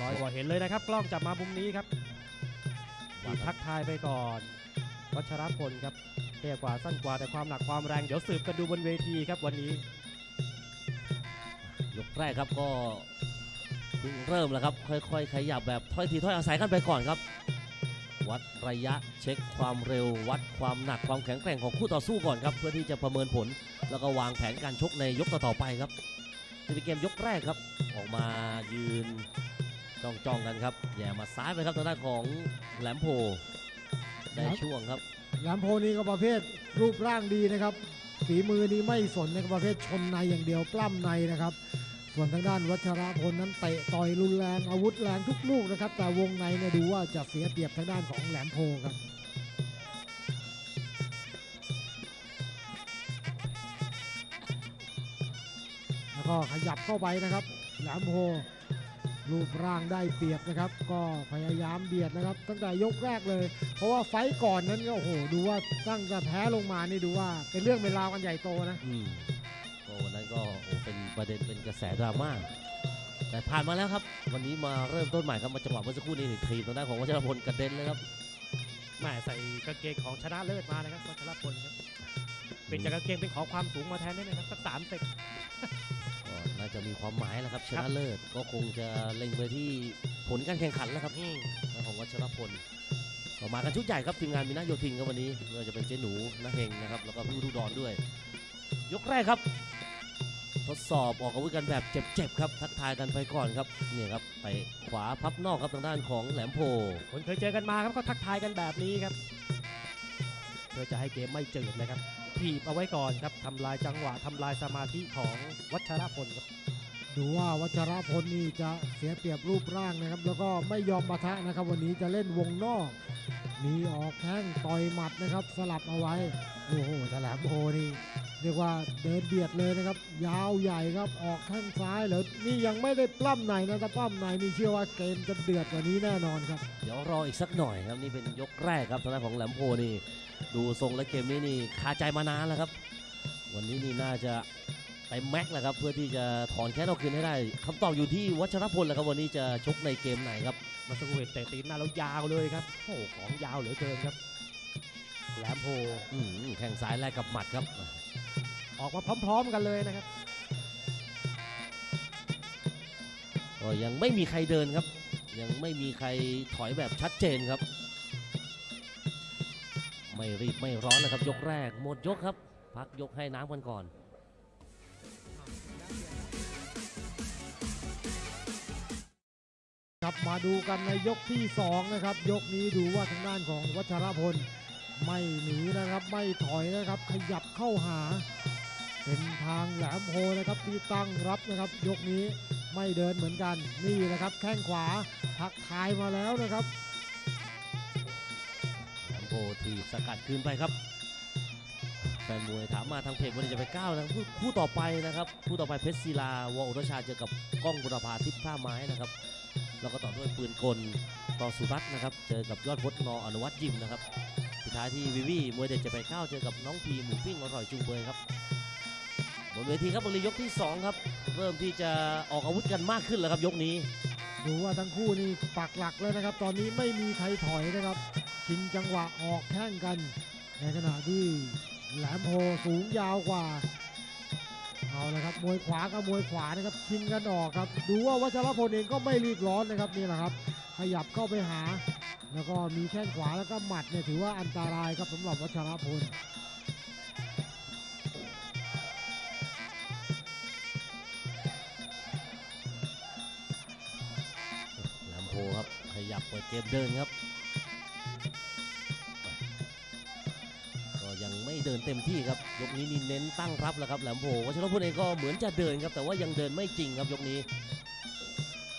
ลอยกว่าเห็นเลยนะครับ กล้องจับมามุมนี้ครับมีทักทายไปก่อน วัชรพลครับเตี้ยกว่าสั้นกว่าแต่ความหนักความแรง เดี๋ยวสืบกันดูบนเวทีครับวันนี้ยกแรกครับก็เพิ่งเริ่มแล้วครับ ค่อยๆ ขยับแบบถ้อยทีถ้อยอาศัยกันไปก่อนครับ วัดระยะเช็คความเร็ว วัดความหนักความแข็งแกร่งของคู่ต่อสู้ก่อนครับ เพื่อที่จะประเมินผล แล้วก็วางแผนการชกในยกต่อๆไปครับนี่เป็นเกมยกแรกครับ ออกมายืน จ้องๆกันครับแย่มาซ้ายไปครับทางด้านของแหลมโพได้ช่วงครับแหลมโพนี่ก็ประเภทรูปร่างดีนะครับ ฝีมือนี่ไม่สนนะครับประเภทชนในอย่างเดียวปล้ำในนะครับ ส่วนทางด้านวัชรพลนั้นเตะต่อยรุนแรงอาวุธแรงทุกลูกนะครับ แต่วงในเนี่ยดูว่าจะเสียเปรียบทางด้านของแหลมโพครับแล้วก็ขยับเข้าไปนะครับแหลมโพ รูปร่างได้เปรียบนะครับ ก็พยายามเบียดนะครับ ตั้งแต่ยกแรกเลย เพราะว่าไฟต์ก่อนนั้นก็โอ้โหดูว่าตั้งแต่แพ้ลงมานี่ดูว่าเป็นเรื่องเป็นราวกันใหญ่โตนะอืมก็วันนั้นก็โอ้เป็นประเด็นเป็นกระแสดราม่าแต่ผ่านมาแล้วครับ วันนี้มาเริ่มต้นใหม่ครับมาจังหวะเมื่อสักครู่นี้นี่ทีมทางด้านของวัชรพลกระเด็นเลยครับแม่ใส่กางเกงของชนะเลิศมานะครับวัชรพลครับเป็นจากกางเกงเป็นของความสูงมาแทนได้ไหมครับสักสามเซกก็ น่าจะมีความหมายแล้วครับ ชนะเลิศก็คงจะเล็งไปที่ผลการแข่งขันแล้วครับของวัชรพลก็มากันชุดใหญ่ครับทีมงานมีนาโยธินครับวันนี้ไม่ว่าจะเป็นเจ๊หนูนาเฮงนะครับแล้วก็พี่อุดรด้วย ยกแรกครับ ทดสอบออกอาวุธกันแบบเจ็บๆครับ ทักทายกันไปก่อนครับเนี่ยครับไปขวาพับนอกครับทางด้านของแหลมโพคนเคยเจอกันมาครับก็ทักทายกันแบบนี้ครับเพื่อจะให้เกมไม่จืดนะครับ ถีบเอาไว้ก่อนครับทำลายจังหวะทำลายสมาธิของวัชรพลครับดูว่าวัชรพลนี่จะเสียเปรียบรูปร่างนะครับ แล้วก็ไม่ยอมปะทะนะครับ วันนี้จะเล่นวงนอก มีออกแข้งต่อยหมัดนะครับ สลับเอาไว้โอ้โหแถลมโพนี่เรียกว่าเดินเบียดเลยนะครับ ยาวใหญ่ครับออกแข้งซ้ายแล้วนี่ยังไม่ได้ปล้ำในนะถ้าปล้ำในนี่เชื่อว่าเกมจะเดือดกว่านี้แน่นอนครับ เดี๋ยวรออีกสักหน่อยครับนี่เป็นยกแรกครับทางด้านของแหลมโพนี่ ดูทรงและเกมนี้นี่คาใจมานานแล้วครับ วันนี้นี่น่าจะไปแม็กซ์แหละครับเพื่อที่จะถอนแค้นเอาคืนให้ได้คำตอบอยู่ที่วัชรพลแหละครับวันนี้จะชกในเกมไหนครับมาสักครู่เห็นเตะตีนหน้าแล้วยาวเลยครับโอ้โหของยาวเหลือเกินครับแหลมโพอืมแข้งซ้ายแลกกับหมัดครับ ออกมาพร้อม ๆ กันเลยนะครับก็ยังไม่มีใครเดินครับ ยังไม่มีใครถอยแบบชัดเจนครับ ไม่รีบไม่ร้อนนะครับ ยกแรกหมดยกครับ พักยกให้น้ำกันก่อนครับมาดูกันในยกที่สองนะครับยกนี้ดูว่าทางด้านของวัชรพลไม่หนีนะครับไม่ถอยนะครับ ขยับเข้าหา เป็นทางแหลมโพนะครับที่ตั้งรับนะครับ ยกนี้ไม่เดินเหมือนกันนี่นะครับ แข้งขวาทักทายมาแล้วนะครับ โพทีสกัดคืนไปครับแฟนมวยถามมาทางเพจวันนี้จะไปก้าวนะครับคู่คู่ต่อไปนะครับคู่ต่อไปเพชรศิลาวออุรชาเจอกับก้องบุรพาทิพย์ท่าไม้นะครับแล้วก็ต่อด้วยปืนกลต่อสุรัตน์นะครับ เจอกับยอดพจน์นออนุวัฒน์ยิมนะครับสุดท้ายที่วิวีมวยเด็ดจะไปก้าวเจอกับน้องพีหมูปิ้งอร่อยจุงเบยครับบนเวทีครับบริยกที่สองครับ เริ่มที่จะออกอาวุธกันมากขึ้นแล้วครับยกนี้ ดูว่าทั้งคู่นี่ปักหลักเลยนะครับ ตอนนี้ไม่มีใครถอยนะครับ ชิงจังหวะออกแข้งกัน ในขณะที่แหลมโพสูงยาวกว่า เอาละครับมวยขวากับมวยขวานะครับชิงกันออกครับ ดูว่าวัชรพลเองก็ไม่รีบร้อนนะครับนี่แหละครับ ขยับเข้าไปหา แล้วก็มีแข้งขวาแล้วก็หมัดเนี่ยถือว่าอันตรายครับสำหรับวัชรพลแลมโพครับขยับเปิดเกมเดินครับ ยังไม่เดินเต็มที่ครับยกนี้นี่เน้นตั้งรับแล้วครับแหลมโพวัชรพลเองก็เหมือนจะเดินครับ แต่ว่ายังเดินไม่จริงครับยกนี้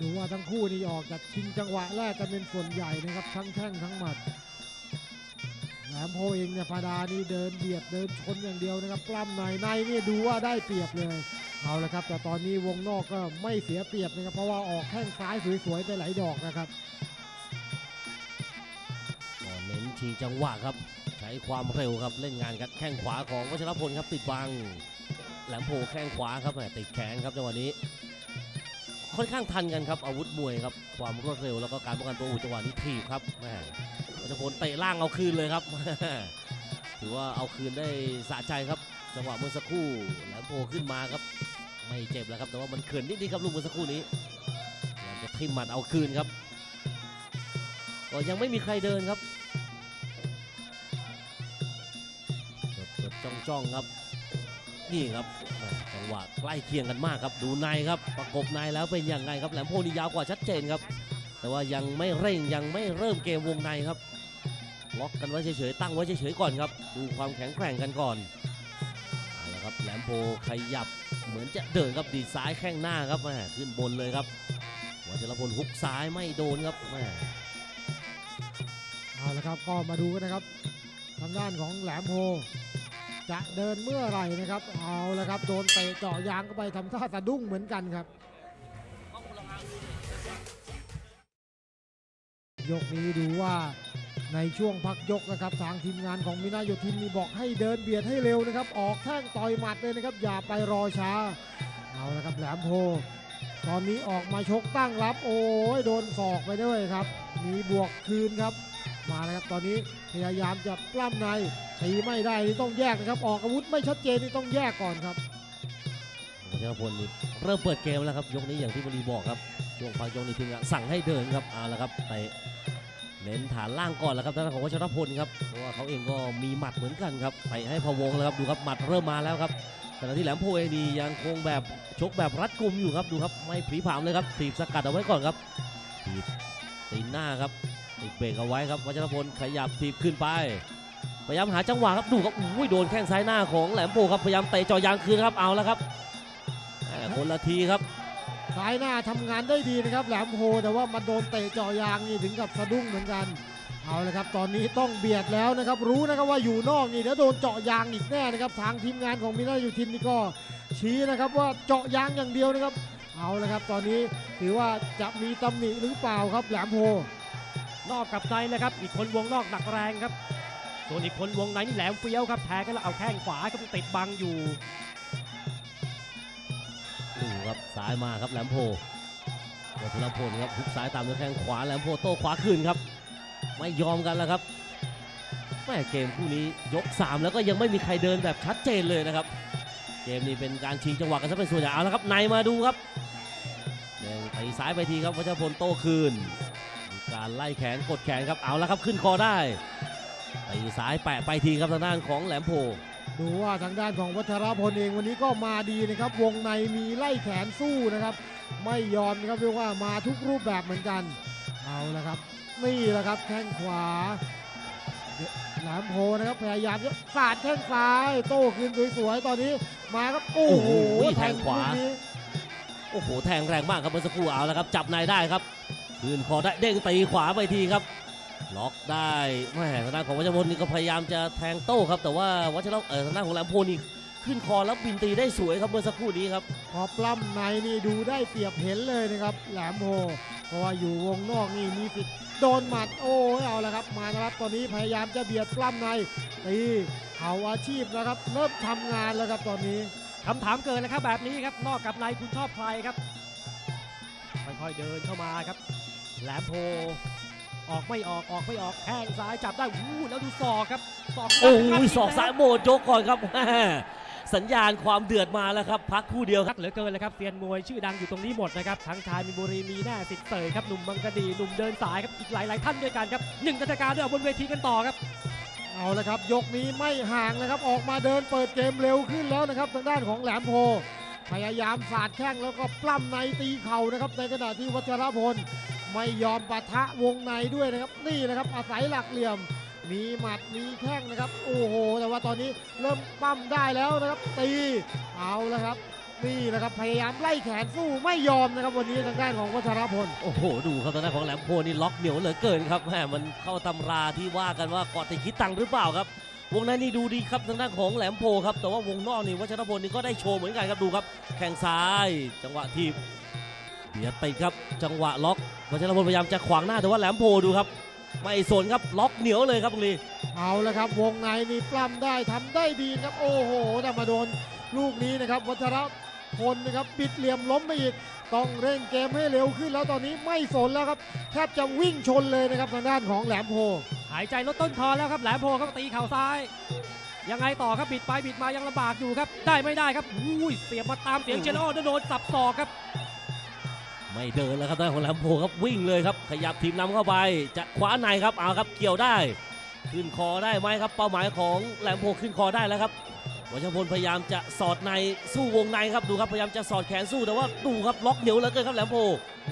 ดูว่าทั้งคู่นี่ออกจากชิงจังหวะแรกกันเป็นส่วนใหญ่นะครับทั้งแข้งทั้งหมัดแหลมโพเองเนี่ยพาดานี่เดินเบียดเดินชนอย่างเดียวนะครับปล้ำในในนี่ดูว่าได้เปรียบเลยเอาละครับ แต่ตอนนี้วงนอกก็ไม่เสียเปรียบนะครับเพราะว่าออกแข้งซ้ายสวยๆไปหลายดอกนะครับก็เน้นชิงจังหวะครับใช้ความเร็วครับเล่นงานกับแข้งขวาของวัชรพลครับติดบังแหลมโพแข้งขวาครับแหมติดแขนครับจังหวะนี้ ค่อนข้างทันกันครับอาวุธมวยครับความรวดเร็วแล้วก็การป้องกันตัวอุจังหวะนี้ถีบครับแม่วัชรพลเตะล่างเอาคืนเลยครับถือว่าเอาคืนได้สะใจครับ จังหวะเมื่อสักครู่แหลมโพขึ้นมาครับ ไม่เจ็บแล้วครับแต่ว่ามันเขินนิดๆครับลูกเมื่อสักครู่นี้จะทิ่มหมัดเอาคืนครับก็ยังไม่มีใครเดินครับ จ้องจ้องๆครับ นี่ครับแหม่จังหวะใกล้เคียงกันมากครับ ดูในครับ ประกบในแล้วเป็นยังไงครับ แหลมโพนี่ยาวกว่าชัดเจนครับ แต่ว่ายังไม่เร่งยังไม่เริ่มเกมวงในครับ ล็อกกันไว้เฉยๆตั้งไว้เฉยๆก่อนครับ ดูความแข็งแกร่งกันก่อนเอาละครับแหลมโพขยับเหมือนจะเดินครับดีซ้ายแข้งหน้าครับแม่ขึ้นบนเลยครับวัชรพลฮุกซ้ายไม่โดนครับแม่เอาละครับก็มาดูกันนะครับทางด้านของแหลมโพ จะเดินเมื่อไหร่นะครับ เอาละครับ โดนเตะเจาะยางเข้าไปทำท่าสะดุ้งเหมือนกันครับ ยกนี้ดูว่าในช่วงพักยกนะครับ ทางทีมงานของมินาโยทินนี่บอกให้เดินเบียดให้เร็วนะครับ ออกแข้งต่อยหมัดเลยนะครับ อย่าไปรอช้า เอาละครับแหลมโพ ตอนนี้ออกมาชกตั้งรับ โอ้ยโดนศอกไปด้วยครับ มีบวกคืนครับ มาแล้วครับตอนนี้พยายามจะปล้ำในตีไม่ได้นี่ต้องแยกนะครับ ออกอาวุธไม่ชัดเจนนี่ต้องแยกก่อนครับวัชรพลนี่เริ่มเปิดเกมแล้วครับ ยกนี้อย่างที่บุรีบอกครับช่วงพักยกนี้ทีมงานสั่งให้เดินครับเอาละครับไปเน้นฐานล่างก่อนแล้วครับทางด้านของวัชรพลครับเพราะว่าเขาเองก็มีหมัดเหมือนกันครับไปให้พะวงแล้วครับดูครับหมัดเริ่มมาแล้วครับขณะที่แหลมโพเองนี่ยังคงแบบชกแบบรัดกุมอยู่ครับดูครับไม่ผีผามเลยครับถีบสกัดเอาไว้ก่อนครับถีบตีนหน้าครับ ติดเบรกเอาไว้ครับวัชรพลขยับถีบขึ้นไป พยายามหาจังหวะครับดูครับอุ้ยโดนแข้งซ้ายหน้าของแหลมโพครับพยายามเตะเจ่อยางคืนครับเอาแล้วครับคนละทีครับซ้ายหน้าทำงานได้ดีนะครับแหลมโพแต่ว่ามาโดนเตะเจาะยางนี่ถึงกับสะดุ้งเหมือนกันเอาเลยครับตอนนี้ต้องเบียดแล้วนะครับรู้นะครับว่าอยู่นอกนี่เดี๋ยวโดนเจาะยางอีกแน่นะครับทางทีมงานของมินาอยู่ทินนี่ก็ชี้นะครับว่าเจาะยางอย่างเดียวนะครับ เอาเลยครับตอนนี้ถือว่าจะมีตำหนิหรือเปล่าครับแหลมโพ นอกกับในเลยครับ อีกคนวงนอกหนักแรงครับ ส่วนอีกคนวงในนี่แหลมเฟี้ยวครับแทงกันแล้วเอาแข้งขวาก็ติดบังอยู่ดูครับซ้ายมาครับแหลมโพวัชรพลครับทุกซ้ายตามด้วยแข้งขวาแหลมโพโต้ขวาคืนครับ ไม่ยอมกันแล้วครับแม่เกมคู่นี้ยก 3 แล้วก็ยังไม่มีใครเดินแบบชัดเจนเลยนะครับ เกมนี้เป็นการชิงจังหวะกันซะเป็นส่วนใหญ่เอาละครับในมาดูครับเดินตีซ้ายไปทีครับวัชรพลโต้คืน การไล่แขนกดแขนครับเอาละครับขึ้นคอได้ตีซ้ายแปะไปทีครับทางด้านของแหลมโพดูว่าทางด้านของวัชรพลเองวันนี้ก็มาดีนะครับ วงในมีไล่แขนสู้นะครับ ไม่ยอมนะครับเรียกว่ามาทุกรูปแบบเหมือนกัน เอาละครับ นี่แหละครับแข้งขวาแหลมโพนะครับพยายามจะสาดแข้งซ้าย โต้คืนสวยๆตอนนี้มาครับโอ้โหโอ้โหแทงขวาลูกนี้โอ้โหแทงแรงมากครับเมื่อสักครู่เอาแล้วครับ จับในได้ครับ คืนคอได้เด้งตีขวาไปทีครับ ล็อกได้แม่ทางด้านของวัชรพลนี่ก็พยายามจะแทงโต้ครับ แต่ว่าวัชรเออทางด้านของแหลมโพนี่ขึ้นคอแล้วบินตีได้สวยครับเมื่อสักครู่นี้ครับ พอปล้ำในนี่ดูได้เปรียบเห็นเลยนะครับแหลมโพเพราะว่าอยู่วงนอกนี่มีสิทธิ์โดนหมัดโอ้ยเอาละครับ มานะครับตอนนี้พยายามจะเบียดปล้ำในตีเข่าอาชีพนะครับ เริ่มทำงานแล้วครับตอนนี้คำถามเกิดแล้วครับแบบนี้ครับนอกกับในคุณชอบใครครับค่อยๆเดินเข้ามาครับ แหลมโพออกไม่ออกออกไม่ออกแข้งซ้ายจับได้วู้แล้วดูศอกครับศอกโอ้ครับยศอกซ้ายโบดยกก่อนครับแม่สัญญาณความเดือดมาแล้วครับ พักคู่เดียวครับรักเหลือเกินเลยครับเซียนมวยชื่อดังอยู่ตรงนี้หมดนะครับทั้งชายมีนบุรีมีแน่สิทธิ์เสยครับหนุ่มบางกะดีหนุ่มเดินสายครับอีกหลาย ๆ ท่านด้วยกันครับหนึ่งกติกาด้วยเอาบนเวทีกันต่อครับ เอาละครับ ยกนี้ไม่ห่างนะครับ ออกมาเดินเปิดเกมเร็วขึ้นแล้วนะครับทางด้านของแหลมโพพยายามสาดแข้งแล้วก็ปล้ำในตีเข่านะครับในขณะที่วัชรพล ไม่ยอมปะทะวงในด้วยนะครับ นี่นะครับอาศัยหลักเหลี่ยม มีหมัดมีแข้งนะครับ โอ้โห แต่ว่าตอนนี้เริ่มปั้มได้แล้วนะครับ ตีเอาแล้วครับ นี่นะครับพยายามไล่แขนสู้ไม่ยอมนะครับ วันนี้ทางด้านของวัชรพลโอ้โห ดูครับทางด้านของแหลมโพนี่ล็อกเหนียวเหลือเกินครับแหมมันเข้าตำราที่ว่ากันว่าเกาะติดคิดตังหรือเปล่าครับวงในนี่ดูดีครับทางด้านของแหลมโพครับแต่ว่าวงนอกนี่วัชรพลนี่ก็ได้โชว์เหมือนกันครับดูครับ แข้งซ้าย จังหวะทีบ เบียดติดครับจังหวะล็อกวัชรพลพยายามจะขวางหน้าแต่ว่าแหลมโพดูครับ ไม่สนครับล็อกเหนียวเลยครับตรงนี้เอาละครับ วงในนี่ปล้ำได้ทำได้ดีครับโอ้โหแต่มาโดนลูกนี้นะครับ วัชระพลนะครับบิดเหลี่ยมล้มไปอีกต้องเร่งเกมให้เร็วขึ้นแล้วตอนนี้ไม่สนแล้วครับแทบจะวิ่งชนเลยนะครับทางด้านของแหลมโพหายใจลดต้นคอแล้วครับแหลมโพครับตีเข่าซ้ายยังไงต่อครับบิดไปบิดมายังลำบากอยู่ครับ ได้ไม่ได้ครับอุ้ยเสียบมาตามเสียงเชลโอโดนสับศอกครับ ไม่เดินแล้วครับทางด้านของแหลมโพครับวิ่งเลยครับ ขยับทีมนำเข้าไป จะขวาในครับเอาครับเกี่ยวได้ ขึ้นคอได้ไหมครับ เป้าหมายของแหลมโพขึ้นคอได้แล้วครับวัชรพลพยายามจะสอดในสู้วงในครับดูครับพยายามจะสอดแขนสู้แต่ว่าดูครับล็อกเหนียวเหลือเกินครับแหลมโพ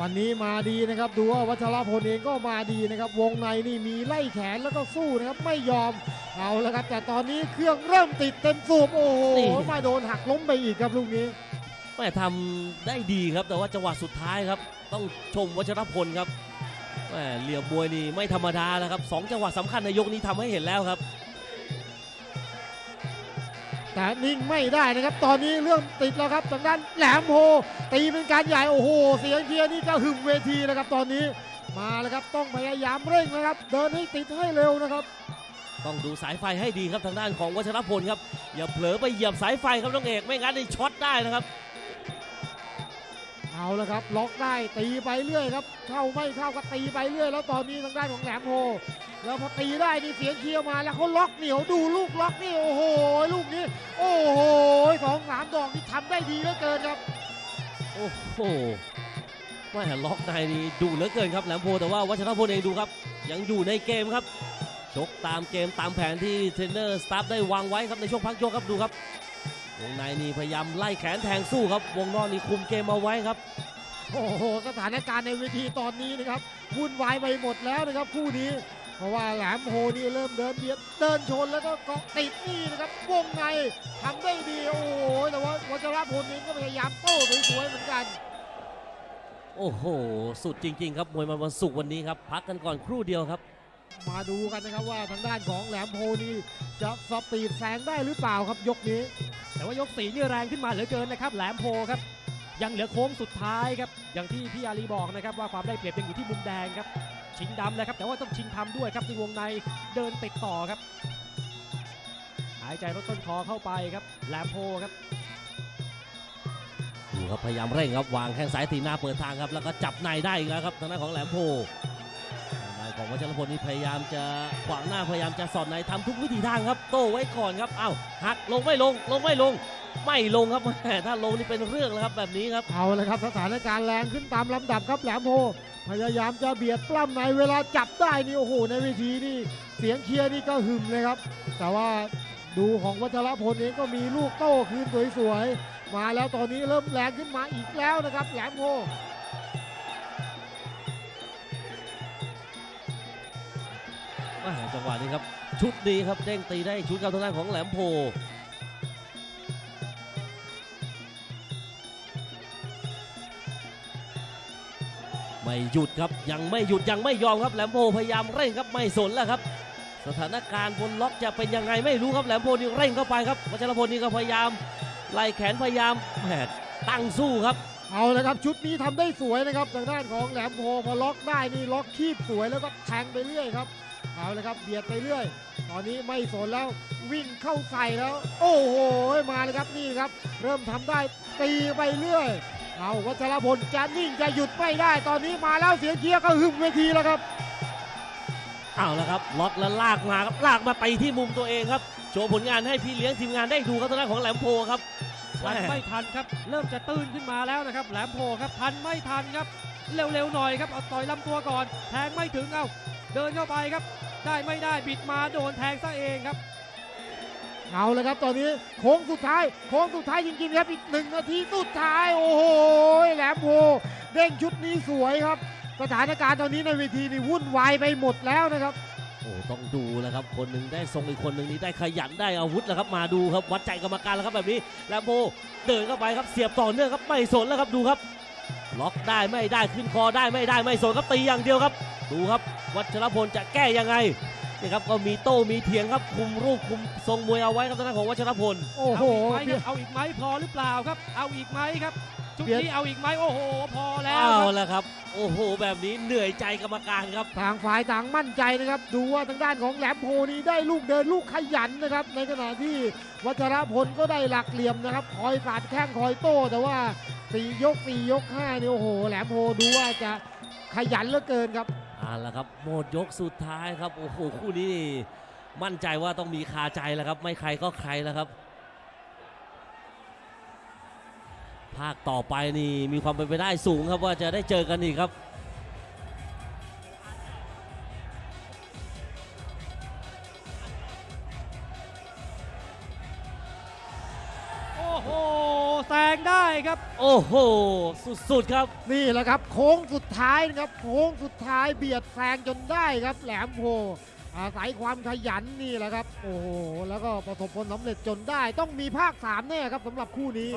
วันนี้มาดีนะครับ ดูว่าวัชรพลเองก็มาดีนะครับ วงในนี่มีไล่แขนแล้วก็สู้นะครับไม่ยอมเอาแล้วครับ แต่ตอนนี้เครื่องเริ่มติดเต็มสูบโอ้โหมาโดนหักล้มไปอีกครับลูกนี้ แม่ทำได้ดีครับ แต่ว่าจังหวะสุดท้ายครับ ต้องชมวัชรพลครับแม่เหลี่ยมมวยนี่ไม่ธรรมดาแล้วครับสองจังหวะสำคัญในยกนี้ทำให้เห็นแล้วครับ แต่นิ่งไม่ได้นะครับ ตอนนี้เรื่องติดแล้วครับทางด้านแหลมโพตีเป็นการใหญ่โอ้โห เสียงเชียร์นี่จะหึมเวทีนะครับ ตอนนี้มาแล้วครับต้องพยายามเร่งนะครับ เดินให้ติดให้เร็วนะครับต้องดูสายไฟให้ดีครับทางด้านของวัชรพลครับอย่าเผลอไปเหยียบสายไฟครับน้องเอกไม่งั้นนี่ช็อตได้นะครับ เอาละครับ ล็อกได้ตีไปเรื่อยครับ เข้าไม่เข้าก็ตีไปเรื่อย แล้วตอนนี้ทางด้านของแหลมโพแล้วพอตีได้นี่เสียงเชียร์มาแล้วเขาล็อกเหนียวดูลูกล็อกนี่โอ้โหลูกนี้ โอ้โหสองสามดอกนี่ทำได้ดีเหลือเกินครับ โอ้โหแม่ล็อกในนี่ดุเหลือเกินครับแหลมโพแต่ว่าวัชรพลเองดูครับ ยังอยู่ในเกมครับชกตามเกมตามแผนที่เทรนเนอร์สตาฟได้วางไว้ครับในช่วงพักยกครับดูครับ วงในนี่พยายามไล่แขนแทงสู้ครับ วงนอกนี่คุมเกมเอาไว้ครับ โอ้โห สถานการณ์ในเวทีตอนนี้นะครับวุ่นวายไปหมดแล้วนะครับคู่นี้ เพราะว่าแหลมโพนี่เริ่มเดินเบียดเดินชนแล้วก็เกาะติดนี่นะครับ วงในทำได้ดีโอ้โหแต่ว่าวัชรพลเองก็พยายามโต้สวยๆเหมือนกัน โอ้โห สุดจริง ๆ ครับมวยมันวันศุกร์วันนี้ครับ พักกันก่อนครู่เดียวครับ มาดูกันนะครับว่าทางด้านของแหลมโพนี่จะสปีดแซงได้หรือเปล่าครับยกนี้ แต่ว่ายกสีนี่แรงขึ้นมาเหลือเกินนะครับแหลมโพครับ ยังเหลือโค้งสุดท้ายครับ อย่างที่พี่อาลีบอกนะครับว่าความได้เปรียบยังอยู่ที่มุมแดงครับ ชิงดำนะครับแต่ว่าต้องชิงทำด้วยครับในวงในเดินติดต่อครับ หายใจลดต้นคอเข้าไปครับแหลมโพครับดูครับพยายามเร่งครับวางแข้งซ้ายตีหน้าเปิดทางครับแล้วก็จับในได้อีกแล้วครับทางด้านของแหลมโพ ของวัชรพลนี่พยายามจะขวางหน้าพยายามจะสอดในทำทุกวิถีทางครับ โต้ไว้ก่อนครับเอ้าหักลงไม่ลง ลงไม่ลง ไม่ลงครับแหมถ้าลงนี่เป็นเรื่องแล้วครับแบบนี้ครับเอาเลยครับสถานการณ์แรงขึ้นตามลำดับครับแหลมโพพยายามจะเบียดปล้ำในเวลาจับได้นี่โอ้โหในเวทีนี่เสียงเชียร์นี่ก็หึมเลยครับ แต่ว่าดูของวัชรพลเองก็มีลูกโต้คืนสวยๆมาแล้วตอนนี้เริ่มแรงขึ้นมาอีกแล้วนะครับแหลมโพ จังหวะนี้ครับชุดนี้ครับเด้งตีได้ชุดครับทางด้านของแหลมโพไม่หยุดครับยังไม่หยุดยังไม่ยอมครับแหลมโพพยายามเร่งครับไม่สนแล้วครับ สถานการณ์บนล็อกจะเป็นยังไงไม่รู้ครับแหลมโพนี่เร่งเข้าไปครับวัชรพลนี่ก็พยายามไล่แขนพยายามแหมตั้งสู้ครับ เอาลยครับชุดนี้ทำได้สวยนะครับทางด้านของแหลมโพพอล็อกได้นี่ล็อกคีบสวยแล้วก็แทงไปเรื่อยครับ เอาเลยครับเบียดไปเรื่อย ตอนนี้ไม่สนแล้ววิ่งเข้าใส่แล้ว โอ้โหมาเลยครับนี่ครับ เริ่มทำได้ตีไปเรื่อย เอาวัชรพลจะนิ่งจะหยุดไม่ได้ ตอนนี้มาแล้วเสียงเชียร์ก็หึมเวทีแล้วครับเอาละครับล็อกแล้วลากมาครับลากมาตีที่มุมตัวเองครับโชว์ผลงานให้พี่เลี้ยงทีมงานได้ดูครับทางด้านของแหลมโพครับทันไม่ทันครับ เริ่มจะตื้นขึ้นมาแล้วนะครับ แหลมโพครับทันไม่ทันครับ เร็วๆหน่อยครับเอาต่อยลำตัวก่อนแทงไม่ถึงเอาเดินเข้าไปครับ ได้ไม่ได้บิดมาโดนแทงซะเองครับ เอาเลยครับตอนนี้โค้งสุดท้ายโค้งสุดท้ายจริงๆครับอีกหนึ่งนาทีสุดท้ายโอ้โหแหลมโพเด้งชุดนี้สวยครับ สถานการณ์ตอนนี้ในเวทีนี่วุ่นวายไปหมดแล้วนะครับโอ้ต้องดูแล้วครับ คนหนึ่งได้ทรงอีกคนหนึ่งนี่ได้ขยันได้อาวุธแล้วครับ มาดูครับ วัดใจกรรมการแล้วครับแบบนี้แลมโบเดินเข้าไปครับเสียบต่อเนื่องครับไม่สนแล้วครับดูครับ ล็อกได้ไม่ได้ขึ้นคอได้ไม่ได้ไม่สนครับตีอย่างเดียวครับ ดูครับ วัชรพลจะแก้ยังไงนี่ครับก็มีโต้มีเถียงครับคุมรูปคุมทรงมวยเอาไว้ครับทางด้านของวัชรพลโอ้โห เอาอีกไหมครับเอาอีกไหมพอหรือเปล่าครับ เอาอีกไหมครับชุดเบียด นี้เอาอีกไหมโอ้โห พอแล้วเอาครับแล้วครับ โอ้โห แบบนี้เหนื่อยใจกรรมการครับ ต่างฝ่ายต่างมั่นใจนะครับ ดูว่าทางด้านของแหลมโพนี่ได้ลูกเดินลูกขยันนะครับ ในขณะที่วัชรพลก็ได้หลักเหลี่ยมนะครับ คอยสาดแข้งคอยโต้แต่ว่า สี่ยกสี่ยกห้านี่โอ้โหแหลมโพดูว่าจะขยันเหลือเกินครับเอาละครับหมดยกสุดท้ายครับโอ้โหคู่นี้นี่มั่นใจว่าต้องมีคาใจแล้วครับ ไม่ใครก็ใครแล้วครับ ภาคต่อไปนี่มีความเป็นไปได้สูงครับว่าจะได้เจอกันอีกครับ ครับ โอ้โห สุดๆครับ นี่แหละครับ โค้งสุดท้ายนะครับ โค้งสุดท้ายเบียดแซงจนได้ครับ แหลมโพอาศัยความขยันนี่แหละครับ โอ้โห แล้วก็ประสบผลสำเร็จจนได้ ต้องมีภาค3แน่ครับสำหรับคู่นี้